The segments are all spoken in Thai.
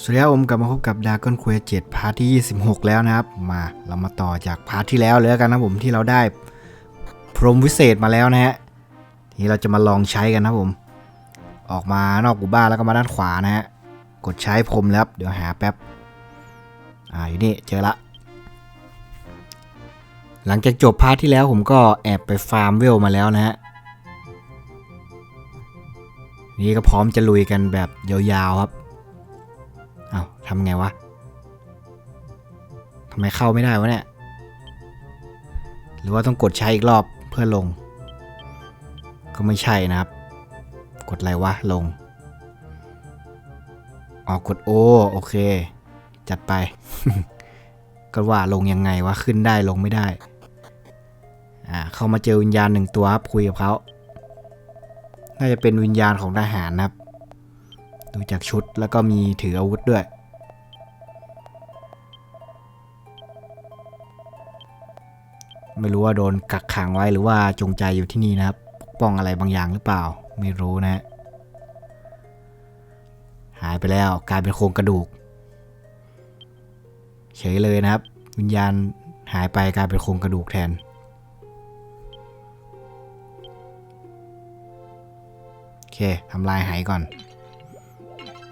สวัสดีครับผมกลับมาพบกับดากอนคุยเจ็ดพาร์ทที่ 26 แล้วนะครับ มาเรามาต่อจากพาร์ทที่แล้วเลยกันนะผมที่เราได้พรมวิเศษมาแล้วนะฮะทีนี้เราจะมาลองใช้กันนะผม ออกมานอกหมู่บ้านแล้วก็มาด้านขวานะฮะกดใช้พรมแล้วเดี๋ยวหาแป๊บอ่าอยู่นี่เจอละ หลังจากจบพาร์ทที่แล้วผมก็แอบไปฟาร์มเวลมาแล้วนะฮะนี่ก็พร้อมจะลุยกันแบบยาวๆครับ เอา้าทำไงวะทำไมเข้าไม่ได้วะเนี่ย หรือว่าต้องกดใช้อีกรอบเพื่อลง ก็ไม่ใช่นะครับ กดอะไรวะ ลงออกกดโอโอเค จัดไป ก็ว่าลงยังไงวะ ขึ้นได้ลงไม่ได้ อ่า เข้ามาเจอวิญญาณหนึ่งตัวครับคุยกับเขาน่าจะเป็นวิญญาณของทหารนะครับ ดูจากชุดแล้วก็มีถืออาวุธด้วย ไม่รู้ว่าโดนกักขังไว้หรือว่าจงใจอยู่ที่นี่นะครับปกป้องอะไรบางอย่างหรือเปล่า ไม่รู้นะฮะหายไปแล้วกลายเป็นโครงกระดูก เฉยเลยนะครับ วิญญาณหายไปกลายเป็นโครงกระดูกแทนโอเคทำลายหายก่อน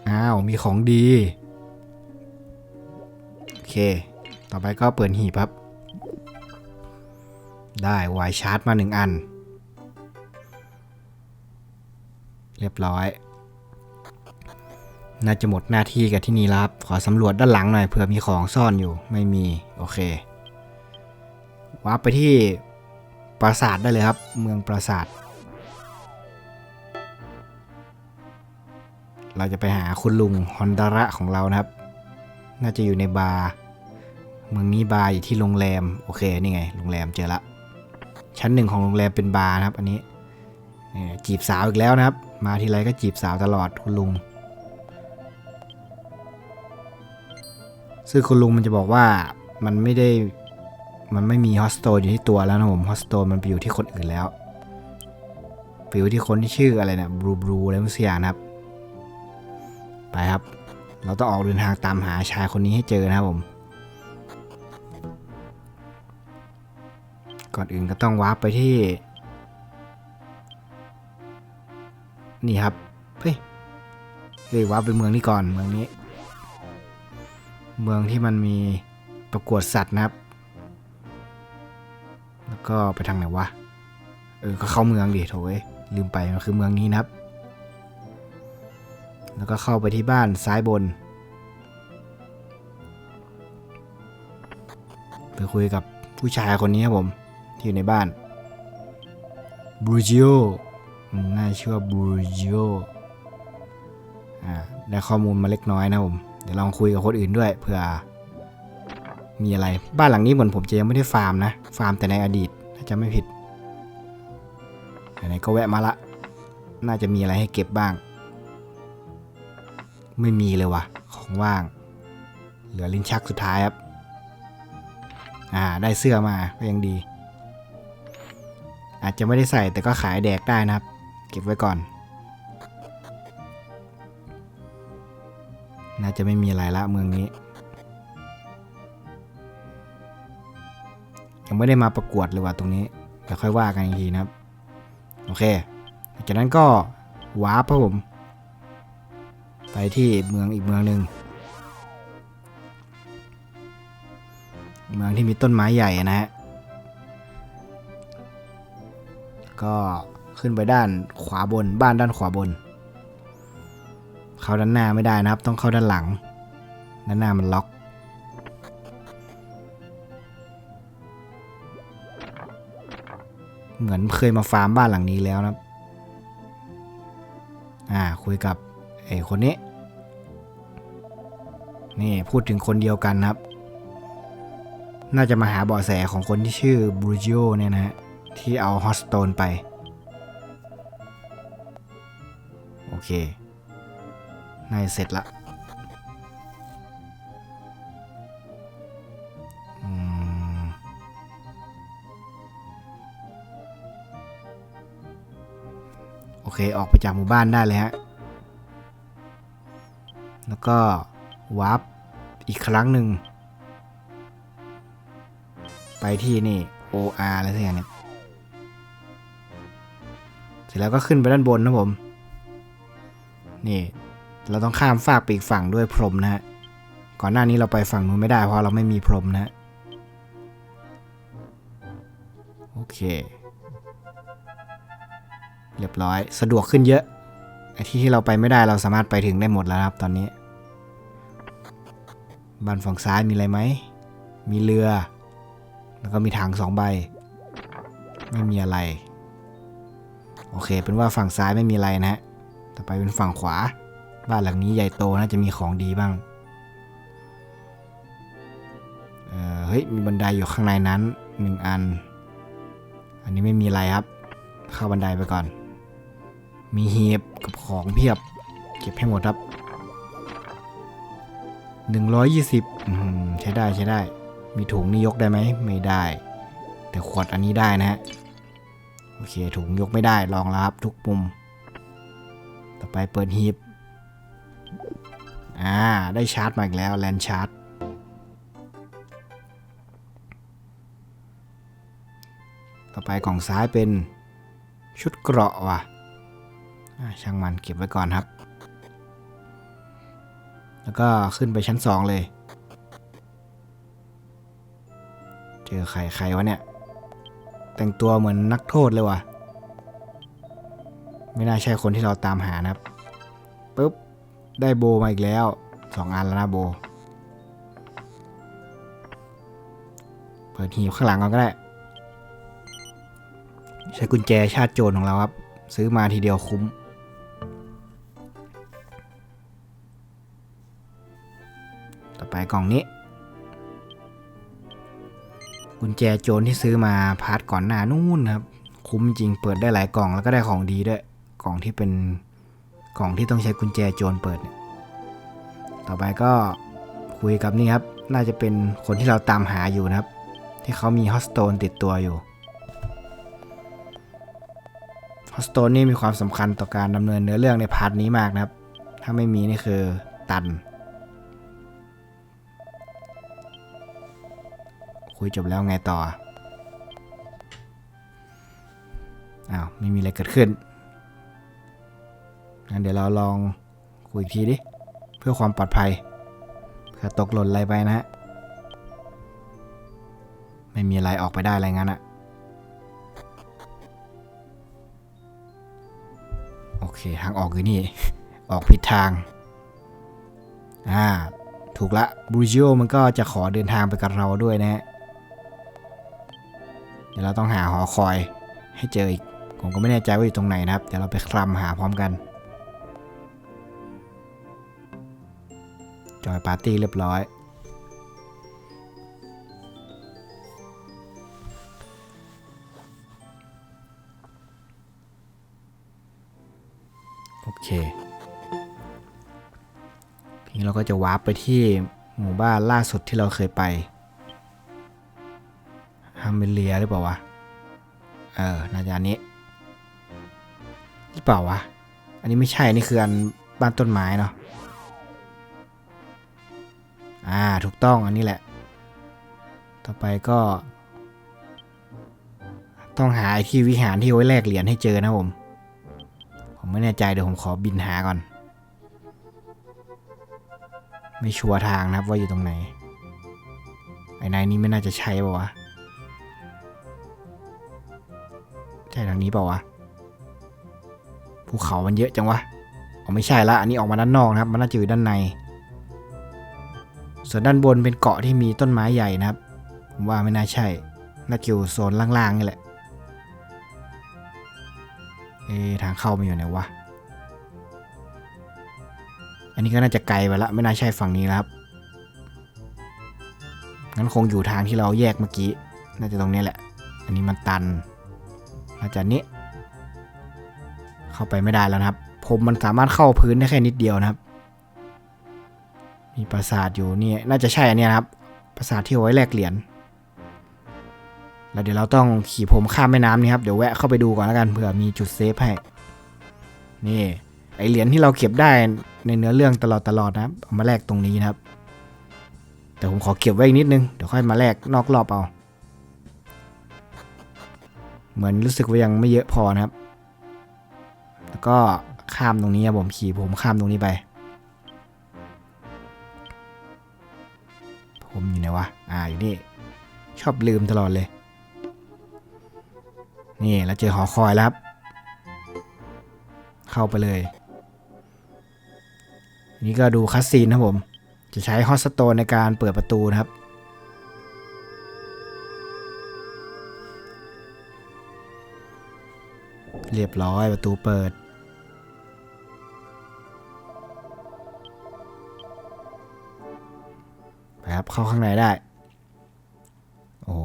อ้าว มีของดี โอเค ต่อไปก็เปิดหีบครับ ได้วายชาร์จมาหนึ่งอัน เรียบร้อย น่าจะหมดหน้าที่กับที่นี่แล้วครับ ขอสำรวจด้านหลังหน่อยเผื่อมีของซ่อนอยู่ ไม่มี โอเควาร์ปไปที่ปราสาทได้เลยครับ เมืองปราสาท เราจะไปหาคุณลุงฮอนดาระของเรานะครับ น่าจะอยู่ในบาร์เมืองนี้บาร์อยู่ที่โรงแรม โอเค นี่ไง โรงแรมเจอละ ชั้นหนึ่งของโรงแรมเป็นบาร์นะครับ อันนี้จีบสาวอีกแล้วนะครับ มาทีไรก็จีบสาวตลอดคุณลุง ซึ่งคุณลุงมันจะบอกว่ามันไม่ได้ มันไม่มีฮอสโตอยู่ที่ตัวแล้วนะผม ฮอสโตมันไปอยู่ที่คนอื่นแล้ว ไปอยู่ที่คนที่ชื่ออะไรนะบลูบลูอะไรไม่สักอย่งนะครับ ไปครับ เราต้องออกเดินทางตามหาชายคนนี้ให้เจอนะครับผม ก่อนอื่นก็ต้องวาร์ปไปที่ นี่ครับ เฮ้ยเฮ้ยวาร์ปไปเมืองนี้ก่อนเมืองนี้ เมืองที่มันมีประกวดสัตว์นะครับ แล้วก็ไปทางไหนวะ เออ ก็เข้าเมืองดิโถยลืมไปมันคือเมืองนี้นะครับ แล้วก็เข้าไปที่บ้านซ้ายบน ไปคุยกับผู้ชายคนนี้ครับผม ที่อยู่ในบ้านบรูจิโอน่าชื่อบรูจิโออ่าได้ข้อมูลมาเล็กน้อยนะผม เดี๋ยวลองคุยกับคนอื่นด้วยเผื่อมีอะไร บ้านหลังนี้เหมือนผมจะยังไม่ได้ฟาร์มนะ ฟาร์มแต่ในอดีตถ้าจะไม่ผิดไหนๆก็แวะมาละ น่าจะมีอะไรให้เก็บบ้าง ไม่มีเลยวะของว่าง เหลือลิ้นชักสุดท้ายครับ อ่าได้เสื้อมาก็ยังดี อาจจะไม่ได้ใส่แต่ก็ขายแดกได้นะครับ เก็บไว้ก่อน น่าจะไม่มีอะไรละเมืองนี้ ยังไม่ได้มาประกวดเลยว่ะตรงนี้เดี๋ยวค่อยว่ากันอีกทีนะครับ โอเคจากนั้นก็วาร์ปครับผม ไปที่เมืองอีกเมืองหนึ่งเมืองที่มีต้นไม้ใหญ่นะฮะ ก็ขึ้นไปด้านขวาบนบ้านด้านขวาบน เข้าด้านหน้าไม่ได้นะครับ ต้องเข้าด้านหลัง ด้านหน้ามันล็อก เหมือนเคยมาฟาร์มบ้านหลังนี้แล้วนะครับ อ่าคุยกับ ไอ้คนนี้ นี่พูดถึงคนเดียวกันครับ น่าจะมาหาเบาะแสของคนที่ชื่อบรูจิโอเนี่ยนะฮะที่เอาฮอสโตนไป โอเคน่าจะเสร็จละโอเค ออกไปจากหมู่บ้านได้เลยฮะ ก็วาร์ปอีกครั้งหนึ่ง ไปที่นี่ OR อะไรสักอย่างเนี่ยเสร็จแล้วก็ขึ้นไปด้านบนนะผม นี่ เราต้องข้ามฟากไปอีกฝั่งด้วยพรมนะฮะ ก่อนหน้านี้เราไปฝั่งนู้นไม่ได้เพราะเราไม่มีพรมนะฮะ โอเค เรียบร้อย สะดวกขึ้นเยอะไอ้ที่ที่เราไปไม่ได้เราสามารถไปถึงได้หมดแล้วครับตอนนี้ บ้านฝั่งซ้ายมีอะไรไหม มีเรือ แล้วก็มีถังสองใบ ไม่มีอะไร โอเค เป็นว่าฝั่งซ้ายไม่มีอะไรนะฮะ ต่อไปเป็นฝั่งขวา บ้านหลังนี้ใหญ่โตน่าจะมีของดีบ้าง เออเฮ้ย มีบันไดอยู่ข้างในนั้นหนึ่งอัน อันนี้ไม่มีอะไรครับ เข้าบันไดไปก่อน มีเหีบกับของเพียบ เก็บให้หมดครับ 120อืมใช้ได้ใช้ได้ มีถุงนี่ยกได้ไหมไม่ได้ แต่ขวดอันนี้ได้นะฮะ โอเคถุงยกไม่ได้ลองแล้วครับทุกมุม ต่อไปเปิดหีบอ่า ได้ชาร์จมาอีกแล้ว แลนชาร์จ ต่อไปกล่องซ้ายเป็นชุดเกราะว่ะช่างมันเก็บไว้ก่อนครับ แล้วก็ขึ้นไปชั้นสองเลย เจอใครใครวะเนี่ย แต่งตัวเหมือนนักโทษเลยว่ะ ไม่น่าใช่คนที่เราตามหานะครับปุ๊บ ได้โบมาอีกแล้วสองอันแล้วนะโบ เปิดหีบข้างหลังก่อนก็ได้ ใช้กุญแจชาติโจรของเราครับ ซื้อมาทีเดียวคุ้ม ต่อไปกล่องนี้ กุญแจโจรที่ซื้อมาพาร์ทก่อนหน้านู่นครับ คุ้มจริงเปิดได้หลายกล่องแล้วก็ได้ของดีด้วย กล่องที่เป็นกล่องที่ต้องใช้กุญแจโจรเปิดเนี่ยต่อไปก็คุยกับนี่ครับ น่าจะเป็นคนที่เราตามหาอยู่นะครับ ที่เขามีฮอสโตนติดตัวอยู่ฮอสโตนนี่มีความสำคัญต่อการดำเนินเนื้อเรื่องในพาร์ทนี้มากนะครับ ถ้าไม่มีนี่คือตัน คุยจบแล้วไงต่อ อ้าว ไม่มีอะไรเกิดขึ้น งั้นเดี๋ยวเราลองคุยอีกทีดิ เพื่อความปลอดภัยเผื่อตกหล่นอะไรไปนะฮะ ไม่มีอะไรออกไปได้อะไรงั้นอะโอเค ทางออกคือนี่ ออกผิดทาง อ่าถูกละบรูจิโอมันก็จะขอเดินทางไปกับเราด้วยนะฮะ เดี๋ยวเราต้องหาหอคอยให้เจออีก ผมก็ไม่แน่ใจว่าอยู่ตรงไหนนะครับ เดี๋ยวเราไปคลำหาพร้อมกัน จอยปาร์ตี้เรียบร้อย โอเค ทีนี้เราก็จะวาร์ปไปที่หมู่บ้านล่าสุดที่เราเคยไป ฮัมเบเลียหรือเปล่าวะ เออ น่าจะอันนี้ หรือเปล่าวะ อันนี้ไม่ใช่ นี่คืออันบ้านต้นไม้เนาะ อ่า ถูกต้อง อันนี้แหละ ต่อไปก็ ต้องหาไอที่วิหารที่ไว้แลกเหรียญให้เจอนะผม ผมไม่แน่ใจเดี๋ยวผมขอบินหาก่อน ไม่ชัวร์ทางนะครับว่าอยู่ตรงไหน ไอ้นายนี้ไม่น่าจะใช่ป่าวะ ใช่ทางนี้เปล่าวะภูเขามันเยอะจังวะอ๋อไม่ใช่ละอันนี้ออกมาด้านนอกนะครับ มันน่าจะอยู่ด้านใน ส่วนด้านบนเป็นเกาะที่มีต้นไม้ใหญ่นะครับผมว่าไม่น่าใช่ น่าจะอยู่โซนล่างๆนี่แหละ เอทางเข้ามันอยู่ไหนวะ อันนี้ก็น่าจะไกลไปละ ไม่น่าใช่ฝั่งนี้แล้วครับ งั้นคงอยู่ทางที่เราแยกเมื่อกี้ น่าจะตรงนี้แหละ อันนี้มันตัน น่าจะนี้ เข้าไปไม่ได้แล้วนะครับ ผมมันสามารถเข้าพื้นได้แค่นิดเดียวนะครับ มีปราสาทอยู่นี่น่าจะใช่อันนี้นะครับ ปราสาทที่เอาไว้แลกเหรียญแล้วเดี๋ยวเราต้องขี่ผมข้ามแม่น้ำนี่ครับ เดี๋ยวแวะเข้าไปดูก่อนแล้วกันเผื่อมีจุดเซฟให้ นี่ ไอเหรียญที่เราเก็บได้ในเนื้อเรื่องตลอดตลอดนะครับเอามาแลกตรงนี้นะครับ แต่ผมขอเก็บไว้อีกนิดนึง เดี๋ยวค่อยมาแลกนอกรอบเอา เหมือนรู้สึกว่ายังไม่เยอะพอนะครับ แล้วก็ข้ามตรงนี้ครับผมขี่ผมข้ามตรงนี้ไป ผมอยู่ไหนวะ อ่าอยู่นี่ ชอบลืมตลอดเลย นี่แล้วเจอหอคอยแล้วครับ เข้าไปเลย นี่ก็ดูคัสซีนนะผม จะใช้ฮอสโตนในการเปิดประตูนะครับ เรียบร้อยประตูเปิด ไปครับเข้าข้างในได้ โอ้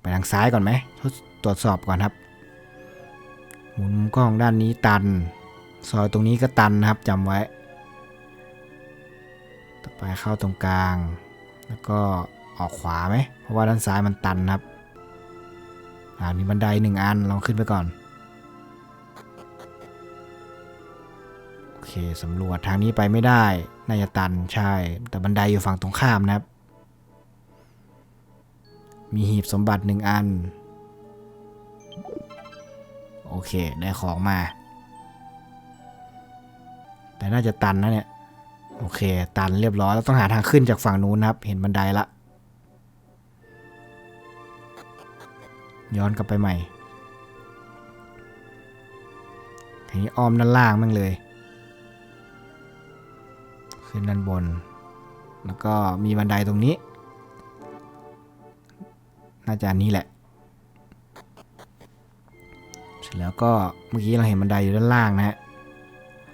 ไปทางซ้ายก่อนไหมทดตรวจสอบก่อนครับ หมุนกล้องด้านนี้ตัน ซอยตรงนี้ก็ตันนะครับจำไว้ ต่อไปเข้าตรงกลาง แล้วก็ออกขวาไหม เพราะว่าด้านซ้ายมันตันครับอ่ามีบันไดหนึ่งอันลองขึ้นไปก่อน สำรวจทางนี้ไปไม่ได้ น่าจะตันใช่ แต่บันไดอยู่ฝั่งตรงข้ามนะครับ มีหีบสมบัติหนึ่งอัน โอเค ได้ของมา แต่น่าจะตันนะเนี่ย โอเค ตันเรียบร้อย แล้วต้องหาทางขึ้นจากฝั่งนู้นนะครับ เห็นบันไดละ ย้อนกลับไปใหม่ทีนี้อ้อมด้านล่างมั่งเลย ขึ้นด้านบน แล้วก็มีบันไดตรงนี้ น่าจะนนี้แหละ เสร็จแล้วก็เมื่อกี้เราเห็นบันไดอยู่ด้านล่างนะฮะ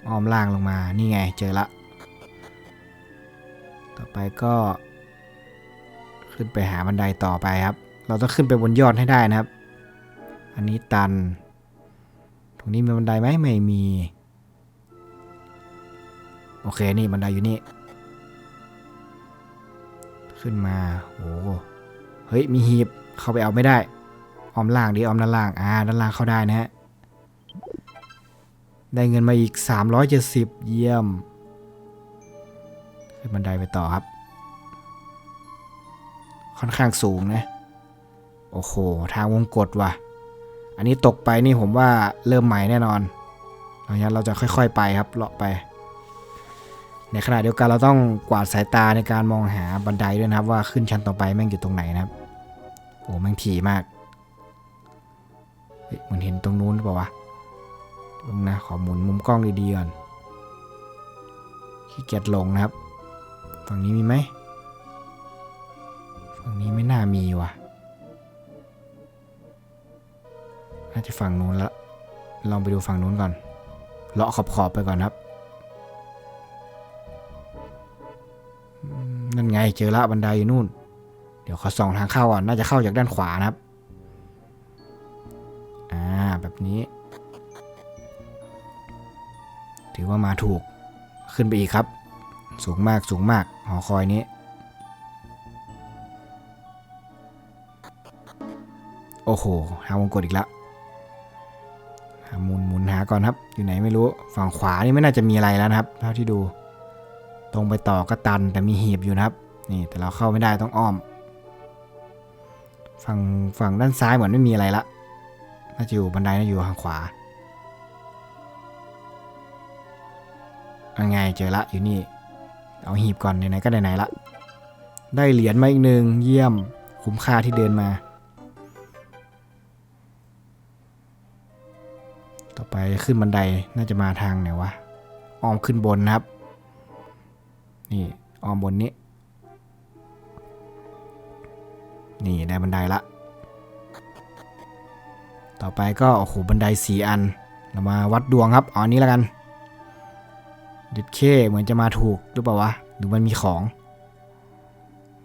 อ้อมล่างลงมา นี่ไงเจอละ ต่อไปก็ ขึ้นไปหาบันไดต่อไปครับ เราต้องขึ้นไปบนยอดให้ได้นะครับ อันนี้ตัน ตรงนี้มีบันไดไหมไม่มี โอเคนี่บันไดอยู่นี่ ขึ้นมาโอ้เฮ้ยมีหีบเข้าไปเอาไม่ได้ออมล่างดิออมด้านล่างอ่าด้านล่างเข้าได้นะฮะได้เงินมาอีก 370 เยี่ยม ขึ้นบันไดไปต่อครับ ค่อนข้างสูงนะ โอ้โห ทางวงกดว่ะ อันนี้ตกไปนี่ผมว่าเริ่มใหม่แน่นอนเพราะฉะนั้นเราจะค่อยๆไปครับเลาะไป ในขณะเดียวกันเราต้องกวาดสายตาในการมองหาบันไดด้วยนะครับ ว่าขึ้นชั้นต่อไปแม่งอยู่ตรงไหนนะครับโอ้แม่งถี่มากเฮ้ยเหมือนเห็นตรงนู้นหรือเปล่าวะตรงนะขอหมุนมุมกล้องดีๆก่อนขี้เกียจลงนะครับฝั่งนี้มีไหมฝั่งนี้ไม่น่ามีว่ะน่าจะฝั่งนู้นละลองไปดูฝั่งนู้นก่อนเลาะขอบๆไปก่อนครับ ไงเจอละบันไดอยู่นู่น เดี๋ยวขอส่องทางเข้าก่อนน่าจะเข้าจากด้านขวานะครับ อ่าแบบนี้ ถือว่ามาถูกขึ้นไปอีกครับ สูงมากสูงมากหอคอยนี้ โอ้โหหาวงกดอีกแล้วหาหมุนหมุนหาก่อนครับ อยู่ไหนไม่รู้ฝั่งขวานี่ไม่น่าจะมีอะไรแล้วนะครับ เท่าที่ดู ตรงไปต่อก็ตันแต่มีหีบอยู่นะครับ นี่แต่เราเข้าไม่ได้ต้องอ้อม ฝั่งฝั่งด้านซ้ายเหมือนไม่มีอะไรละน่าจะอยู่บันไดน่าอยู่ทางขวาอันไงเจอละอยู่นี่ เอาหีบก่อนไหนๆก็ไหนๆละ ได้เหรียญมาอีกหนึ่งเยี่ยมคุ้มค่าที่เดินมา ต่อไปขึ้นบันไดน่าจะมาทางไหนวะอ้อมขึ้นบนนะครับ นี่อ้อมบนนี้ นี่ได้บันไดละ ต่อไปก็โอ้โหบันไดสีอัน เรามาวัดดวงครับอาอันนี้แล้วกันดิดเคเหมือนจะมาถูกหรือเปล่าวะหรือมันมีของ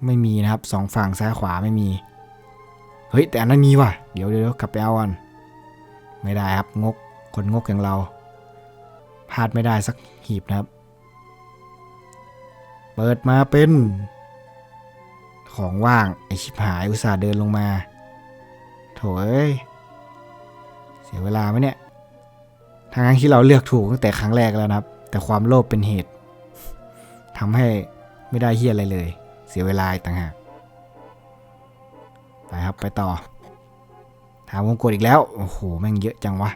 ไม่มีนะครับสองฝั่งซ้ายขวาไม่มี เฮ้ย แต่อันนั้นมีว่ะ เดี๋ยวเดี๋ยวกลับไปเอากัน ไม่ได้ครับงกคนงกอย่างเราพลาดไม่ได้สักหีบนะครับ เปิดมาเป็น ของว่าง ไอชิบหายอุตส่าห์เดินลงมา โถเอ้ย เสียเวลาไหมเนี่ยทางที่เราเลือกถูกตั้งแต่ครั้งแรกแล้วนะครับ แต่ความโลภเป็นเหตุทำให้ไม่ได้เฮียอะไรเลย เสียเวลาต่างหากไปครับไปต่อ ถามวงกดอีกแล้ว โอ้โห แม่งเยอะจังวะ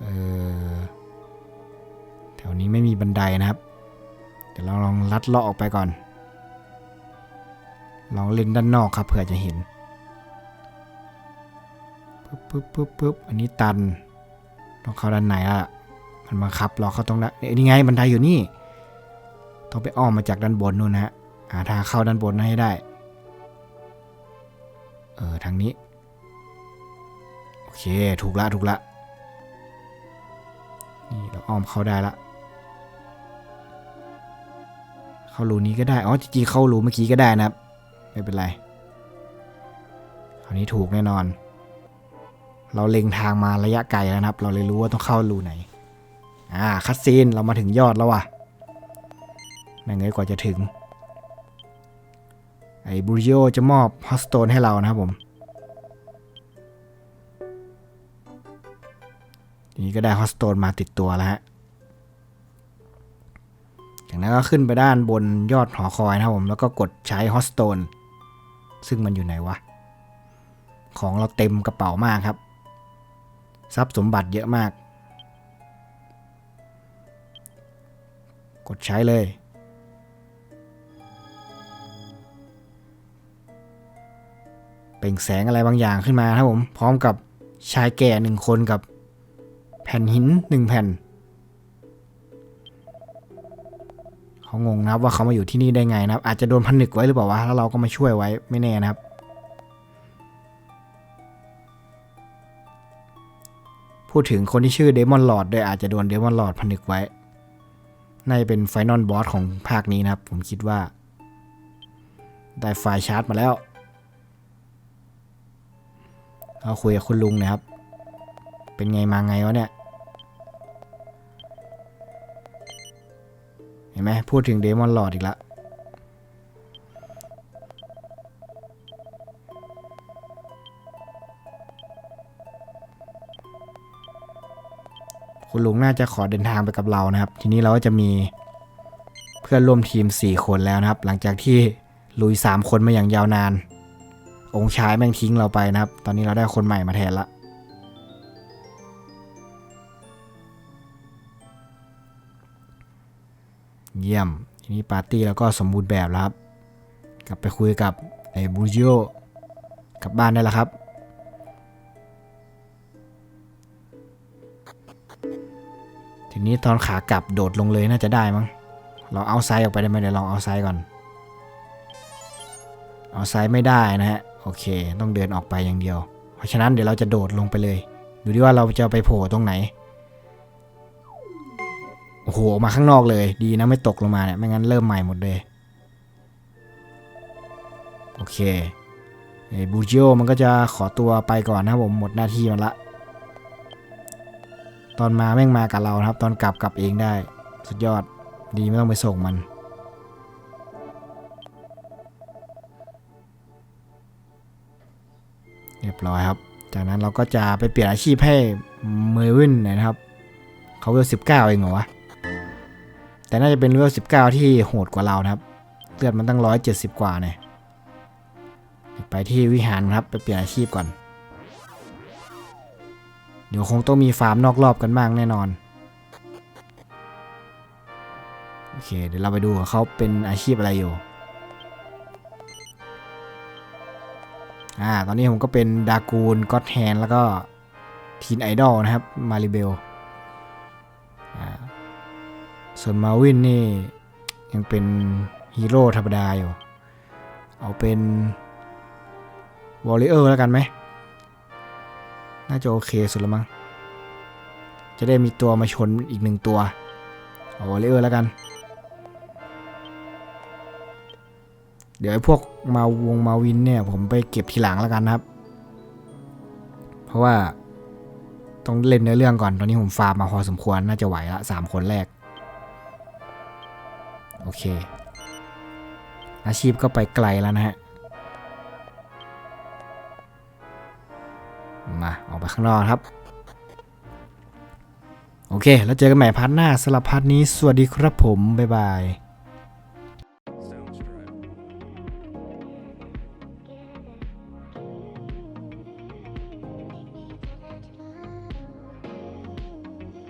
เออ แถวนี้ไม่มีบันไดนะครับ เดี๋ยวเราลองลัดเลาะออกไปก่อน ลองเล่นด้านนอกครับเผื่อจะเห็นปึ๊บปึ๊บปึ๊บปึ๊บอันนี้ตันต้องเข้าด้านไหนล่ะมันบังคับเราเข้าตรงนั้นนี่ไงบันไดอยู่นี่ ต้องไปอ้อมมาจากด้านบนนู่นนะฮะหาทางเข้าด้านบนให้ได้ เออทางนี้ โอเคถูกละถูกละนี่เราอ้อมเข้าได้ละเข้ารูนี้ก็ได้ อ๋อจริงๆเข้ารูเมื่อกี้ก็ได้นะครับ ไม่เป็นไรคราวนี้ถูกแน่นอน เราเล็งทางมาระยะไกลแล้วนะครับ เราเลยรู้ว่าต้องเข้ารูไหน อ่า คัดซีนเรามาถึงยอดแล้วว่ะแม่งเอ้ยกว่าจะถึง ไอ้บูริโอจะมอบฮอสโตนให้เรานะครับผมทีนี้ก็ได้ฮอสโตนมาติดตัวแล้วฮะ จากนั้นก็ขึ้นไปด้านบนยอดหอคอยนะครับผม แล้วก็กดใช้ฮอสโตน ซึ่งมันอยู่ไหนวะ ของเราเต็มกระเป๋ามากครับ ทรัพย์สมบัติเยอะมาก กดใช้เลย เป่งแสงอะไรบางอย่างขึ้นมาครับผม พร้อมกับชายแก่หนึ่งคนกับ แผ่นหินหนึ่งแผ่น เขางงนะครับว่าเขามาอยู่ที่นี่ได้ไงนะครับ อาจจะโดนผนึกไว้หรือเปล่าวะแล้วเราก็มาช่วยไว้ไม่แน่นะครับ พูดถึงคนที่ชื่อเดมอนลอร์ดด้วยอาจจะโดนเดมอนลอร์ดผนึกไว้น่าจะเป็นไฟนอลบอสของภาคนี้นะครับ ผมคิดว่า ได้ไฟล์ชาร์จมาแล้วเราคุยกับคุณลุงนะครับ เป็นไงมาไงวะเนี่ย เห็นไหมพูดถึงเดมอนลอร์ดอีกแล้วคุณลุงน่าจะขอเดินทางไปกับเรานะครับ ทีนี้เราก็จะมีเพื่อนร่วมทีม 4 คนแล้วนะครับ หลังจากที่ลุย 3 คนมาอย่างยาวนาน องค์ชายแม่งทิ้งเราไปนะครับ ตอนนี้เราได้คนใหม่มาแทนละ เยี่ยม ทีนี้ปาร์ตี้แล้วก็สมบูรณ์แบบแล้วครับ กลับไปคุยกับไอ้บูจิโอกลับบ้านได้แล้วครับ ทีนี้ตอนขากลับโดดลงเลยน่าจะได้มั้ง เราเอาไซด์ออกไปได้ไหมเดี๋ยวลองเอาไซด์ก่อน เอาไซด์ไม่ได้นะฮะ โอเค ต้องเดินออกไปอย่างเดียว เพราะฉะนั้นเดี๋ยวเราจะโดดลงไปเลย ดูดิว่าเราจะไปโผล่ตรงไหน โอ้โหมาข้างนอกเลย ดีนะไม่ตกลงมาเนี่ยไม่งั้นเริ่มใหม่หมดเลย โอเคไอ้บูจิโอมันก็จะขอตัวไปก่อนนะครับผมหมดหน้าที่มันละ ตอนมาแม่งมากับเรานะครับ ตอนกลับกลับเองได้ สุดยอดดีไม่ต้องไปส่งมัน เรียบร้อยครับ จากนั้นเราก็จะไปเปลี่ยนอาชีพให้เมอร์วินนะครับ เขาเวลสิบเก้าเองเหรอวะ แต่น่าจะเป็นเวลสิบเก้าที่โหดกว่าเรานะครับ เลือดมันตั้งร้อยเจ็ดสิบกว่าเนี่ย ไปที่วิหารครับ ไปเปลี่ยนอาชีพก่อน เดี๋ยวคงต้องมีฟาร์มนอกรอบกันบ้างแน่นอน โอเค เดี๋ยวเราไปดูเขาเป็นอาชีพอะไรอยู่ อ่า ตอนนี้ผมก็เป็นดากูนก็อตแฮนแล้วก็ทีนไอดอลนะครับ มาริเบล ส่วนมาวินนี่ยังเป็นฮีโร่ธรรมดาอยู่ เอาเป็นวอลเลเยอร์แล้วกันไหม น่าจะโอเคสุดแล้วมั้ง จะได้มีตัวมาชนอีกหนึ่งตัว เอาวอลเลเยอร์แล้วกัน เดี๋ยวไอ้พวกมาวงมาวินเนี่ย ผมไปเก็บทีหลังแล้วกันนะครับ เพราะว่าต้องเล่นเนื้อเรื่องก่อน ตอนนี้ผมฟาร์มมาพอสมควร น่าจะไหวละสามคนแรก โอเค อาชีพก็ไปไกลแล้วนะฮะ มาออกไปข้างนอกครับ โอเค แล้วเจอกันใหม่พาร์ทหน้าสำหรับพาร์ทนี้ สวัสดีครับผม บ๊ายบาย